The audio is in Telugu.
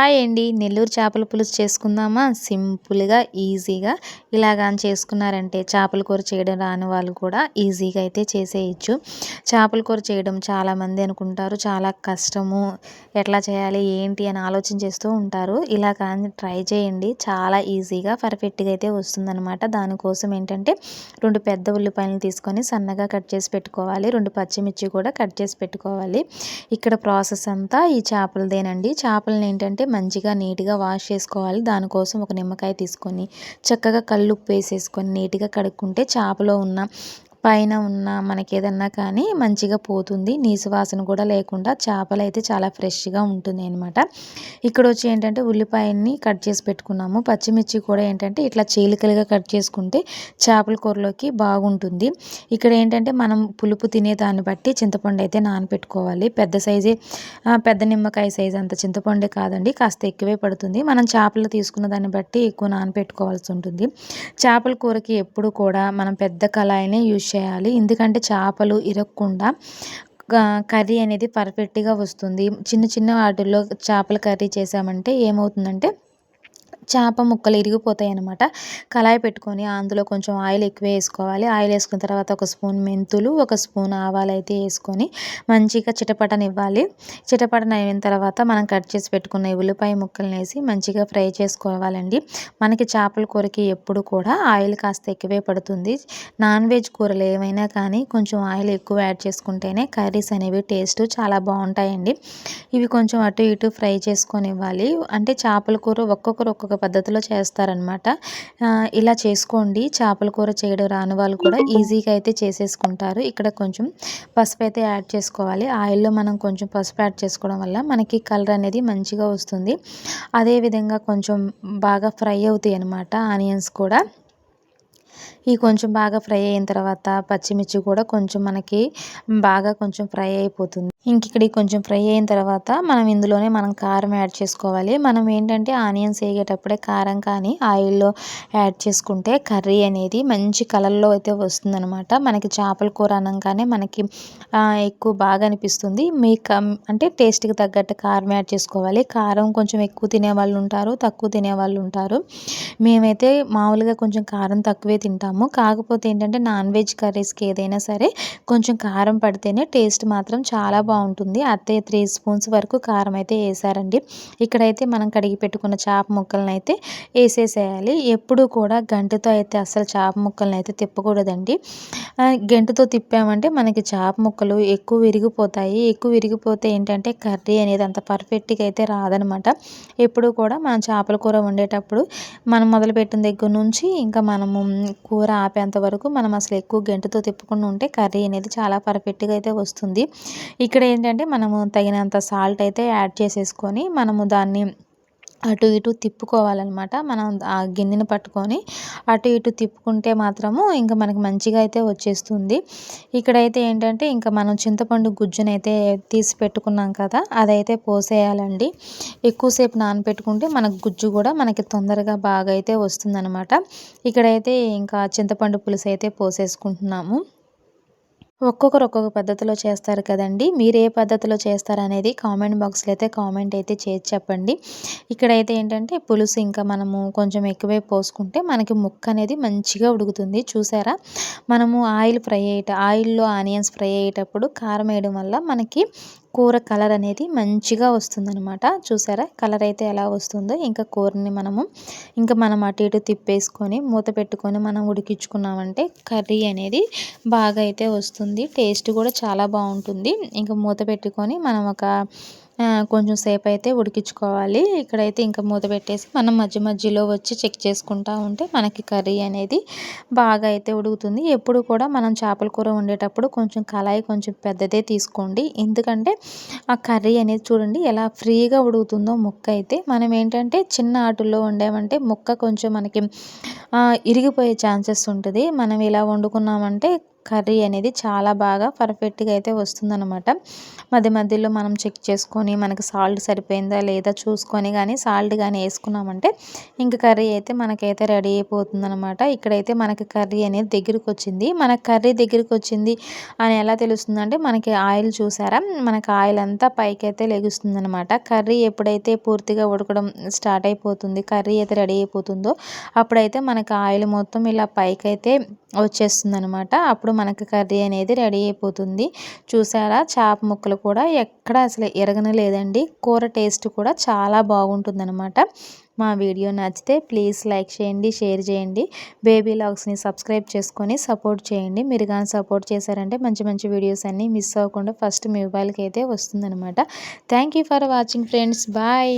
హాయ్ అండి. నెల్లూరు చేపల పులుసు చేసుకుందామా? సింపుల్గా ఈజీగా. ఇలాగా చేసుకున్నారంటే చేపల కూర చేయడం రాని వాళ్ళు కూడా ఈజీగా అయితే చేసేయచ్చు. చేపల కూర చేయడం చాలామంది అనుకుంటారు. చాలా కష్టము. ఎట్లా చేయాలి? ఏంటి? అని ఆలోచన చేస్తూ ఉంటారు. ఇలా కానీ ట్రై చేయండి. చాలా ఈజీగా పర్ఫెక్ట్గా అయితే వస్తుందన్నమాట. దానికోసం ఏంటంటే రెండు పెద్ద ఉల్లిపాయలు తీసుకొని సన్నగా కట్ చేసి పెట్టుకోవాలి. రెండు పచ్చిమిర్చి కూడా కట్ చేసి పెట్టుకోవాలి. ఇక్కడ ప్రాసెస్ అంతా ఈ చేపలదేనండి. చేపలను ఏంటంటే మంచిగా నీట్గా వాష్ చేసుకోవాలి. దానికోసం ఒక నిమ్మకాయ తీసుకొని చక్కగా కళ్ళుప్పు వేసేసుకొని నీట్గా కడుక్కుంటే చేపలో ఉన్న పైన ఉన్న మనకి ఏదన్నా కానీ మంచిగా పోతుంది. నీసు వాసన కూడా లేకుండా చేపలు అయితే చాలా ఫ్రెష్గా ఉంటుంది అనమాట ఇక్కడ వచ్చి ఏంటంటే ఉల్లిపాయని కట్ చేసి పెట్టుకున్నాము. పచ్చిమిర్చి కూడా ఏంటంటే ఇట్లా చీలికలుగా కట్ చేసుకుంటే చేపల కూరలోకి బాగుంటుంది. ఇక్కడ ఏంటంటే మనం పులుపు తినే దాన్ని బట్టి చింతపండు అయితే నానపెట్టుకోవాలి. పెద్ద సైజే పెద్ద నిమ్మకాయ సైజ్ అంత చింతపండే కాదండి. కాస్త ఎక్కువే పడుతుంది. మనం చేపలు తీసుకున్న దాన్ని బట్టి ఎక్కువ నానపెట్టుకోవాల్సి ఉంటుంది. చేపల కూరకి ఎప్పుడు కూడా మనం పెద్ద కళాయినే యూజ్ చేయాలి ఎందుకంటే చేపలు ఇరగకుండా కర్రీ అనేది పర్ఫెక్ట్గా వస్తుంది. చిన్న చిన్న వాటిల్లో చేపల కర్రీ చేసామంటే ఏమవుతుందంటే చేప ముక్కలు ఇరిగిపోతాయి అనమాట కళాయి పెట్టుకొని అందులో కొంచెం ఆయిల్ ఎక్కువ వేసుకోవాలి. ఆయిల్ వేసుకున్న తర్వాత ఒక స్పూన్ మెంతులు ఒక స్పూన్ ఆవాలు అయితే వేసుకొని మంచిగా చిటపటనివ్వాలి. చిటపటనైన తర్వాత మనం కట్ చేసి పెట్టుకున్న ఉల్లిపాయ ముక్కలను వేసి మంచిగా ఫ్రై చేసుకోవాలండి. మనకి చేపల కూరకి ఎప్పుడు కూడా ఆయిల్ కాస్త ఎక్కువే పడుతుంది. నాన్ వెజ్ కూరలు ఏమైనా కానీ కొంచెం ఆయిల్ ఎక్కువ యాడ్ చేసుకుంటేనే కర్రీస్ అనేవి టేస్ట్ చాలా బాగుంటాయండి. ఇవి కొంచెం అటు ఇటు ఫ్రై చేసుకొని ఇవ్వాలి అంటే చేపల కూర ఒక్కొక్కరు ఒక్కొక్క పద్ధతిలో చేస్తారనమాట ఇలా చేసుకోండి. చేపల కూర చేయడం రాని వాళ్ళు కూడా ఈజీగా అయితే చేసేసుకుంటారు. ఇక్కడ కొంచెం పసుపు అయితే యాడ్ చేసుకోవాలి. ఆయిల్లో మనం కొంచెం పసుపు యాడ్ చేసుకోవడం వల్ల మనకి కలర్ అనేది మంచిగా వస్తుంది. అదేవిధంగా కొంచెం బాగా ఫ్రై అవుతాయి అనమాట ఆనియన్స్ కూడా. ఈ కొంచెం బాగా ఫ్రై అయిన తర్వాత పచ్చిమిర్చి కూడా కొంచెం మనకి బాగా కొంచెం ఫ్రై అయిపోతుంది. ఇంక ఇక్కడ కొంచెం ఫ్రై అయిన తర్వాత మనం ఇందులోనే మనం కారం యాడ్ చేసుకోవాలి. మనం ఏంటంటే ఆనియన్స్ వేగేటప్పుడే కారం కానీ ఆయిల్లో యాడ్ చేసుకుంటే కర్రీ అనేది మంచి కలర్లో అయితే వస్తుందనమాట మనకి చేపల కూర అనగానే మనకి ఎక్కువ బాగా అనిపిస్తుంది. మీ అంటే టేస్ట్కి తగ్గట్టు కారం యాడ్ చేసుకోవాలి. కారం కొంచెం ఎక్కువ తినే వాళ్ళు ఉంటారు తక్కువ తినే వాళ్ళు ఉంటారు. మేమైతే మామూలుగా కొంచెం కారం తక్కువే తింటాము. కాకపోతే ఏంటంటే నాన్ వెజ్ కర్రీస్కి ఏదైనా సరే కొంచెం కారం పడితేనే టేస్ట్ మాత్రం చాలా బాగుంటుంది. అత్తయ్య త్రీ స్పూన్స్ వరకు కారం అయితే వేసారండి. ఇక్కడైతే మనం కడిగి పెట్టుకున్న చేప ముక్కలను అయితే వేసేసేయాలి. ఎప్పుడు కూడా గంటతో అయితే అసలు చేప ముక్కలను అయితే తిప్పకూడదండి గంటతో తిప్పామంటే మనకి చేప ముక్కలు ఎక్కువ విరిగిపోతాయి. ఎక్కువ విరిగిపోతే ఏంటంటే కర్రీ అనేది అంత పర్ఫెక్ట్గా అయితే రాదనమాట. ఎప్పుడు కూడా మనం చేపల కూర వండేటప్పుడు మనం మొదలుపెట్టిన దగ్గర నుంచి ఇంకా మనము కూర ఆపేంత వరకు మనం అసలు ఎక్కువ గంటతో తిప్పకుండా ఉంటే కర్రీ అనేది చాలా పర్ఫెక్ట్గా అయితే వస్తుంది. ఇక్కడ ఏంటంటే మనము తగినంత సాల్ట్ అయితే యాడ్ చేసేసుకొని మనము దాన్ని అటు ఇటు తిప్పుకోవాలన్నమాట. మనం ఆ గిన్నెని పట్టుకొని అటు ఇటు తిప్పుకుంటే మాత్రము ఇంకా మనకి మంచిగా అయితే వచ్చేస్తుంది. ఇక్కడైతే ఏంటంటే ఇంకా మనం చింతపండు గుజ్జునైతే తీసి పెట్టుకున్నాం కదా అదైతే పోసేయాలండి. ఎక్కువసేపు నానపెట్టుకుంటే మనకు గుజ్జు కూడా మనకి తొందరగా బాగా అయితే వస్తుందన్నమాట. ఇక్కడైతే ఇంకా చింతపండు పులుసు అయితే పోసేసుకుంటున్నాము. ఒక్కొక్కరు ఒక్కొక్క పద్ధతిలో చేస్తారు కదండి. మీరు ఏ పద్ధతిలో చేస్తారనేది కామెంట్ బాక్స్లో అయితే కామెంట్ అయితే చేసి చెప్పండి. ఇక్కడైతే ఏంటంటే పులుసు ఇంకా మనము కొంచెం ఎక్కువే పోసుకుంటే మనకి ముక్క అనేది మంచిగా ఉడుకుతుంది. చూసారా? మనము ఆయిల్ ఫ్రై అయ్యేట ఆయిల్లో ఆనియన్స్ ఫ్రై అయ్యేటప్పుడు కారం వేయడం వల్ల మనకి కూర కలర్ అనేది మంచిగా వస్తుందనమాట చూసారా? కలర్ అయితే ఎలా వస్తుందో ఇంకా కూరని మనము ఇంకా మనం అటు ఇటు తిప్పేసుకొని మూత పెట్టుకొని మనం ఉడికించుకున్నామంటే కర్రీ అనేది బాగా అయితే వస్తుంది. టేస్ట్ కూడా చాలా బాగుంటుంది. ఇంకా మూత పెట్టుకొని మనం ఒక కొంచెం సేపు అయితే ఉడికించుకోవాలి. ఇక్కడైతే ఇంకా మూత పెట్టేసి మనం మధ్య మధ్యలో వచ్చి చెక్ చేసుకుంటూ ఉంటే మనకి కర్రీ అనేది బాగా అయితే ఉడుకుతుంది. ఎప్పుడు కూడా మనం చేపల కూర వండేటప్పుడు కొంచెం కళాయి కొంచెం పెద్దదే తీసుకోండి. ఎందుకంటే ఆ కర్రీ అనేది చూడండి ఎలా ఫ్రీగా ఉడుకుతుందో ముక్క అయితే. మనం ఏంటంటే చిన్న ఆటుల్లో వండామంటే ముక్క కొంచెం మనకి ఇరిగిపోయే ఛాన్సెస్ ఉంటుంది. మనం ఇలా వండుకున్నామంటే కర్రీ అనేది చాలా బాగా పర్ఫెక్ట్గా అయితే వస్తుందన్నమాట. మధ్య మధ్యలో మనం చెక్ చేసుకొని మనకి సాల్ట్ సరిపోయిందా లేదా చూసుకొని కానీ సాల్ట్ కానీ వేసుకున్నామంటే ఇంక కర్రీ అయితే మనకైతే రెడీ అయిపోతుందనమాట ఇక్కడైతే మనకి కర్రీ అనేది దగ్గరికి వచ్చింది. మన కర్రీ దగ్గరికి వచ్చింది అని ఎలా తెలుస్తుందంటే మనకి ఆయిల్ చూసారా? మనకి ఆయిల్ అంతా పైకి అయితే లెగుస్తుంది అనమాట కర్రీ ఎప్పుడైతే పూర్తిగా ఉడకడం స్టార్ట్ అయిపోతుంది కర్రీ అయితే రెడీ అయిపోతుందో అప్పుడైతే మనకి ఆయిల్ మొత్తం ఇలా పైకి అయితే వచ్చేస్తుంది అనమాట అప్పుడు మనకి కర్రీ అనేది రెడీ అయిపోతుంది. చూసారా? చేప ముక్కలు కూడా ఎక్కడ అసలు ఎరగనలేదండి కూర టేస్ట్ కూడా చాలా బాగుంటుందన్నమాట. మా వీడియో నచ్చితే ప్లీజ్ లైక్ చేయండి షేర్ చేయండి. బేబీ లాగ్స్ని సబ్స్క్రైబ్ చేసుకొని సపోర్ట్ చేయండి. మీరు కానీ సపోర్ట్ చేశారంటే మంచి మంచి వీడియోస్ అన్నీ మిస్ అవ్వకుండా ఫస్ట్ మీ మొబైల్కి అయితే వస్తుందన్నమాట. Thank for watching friends. Bye.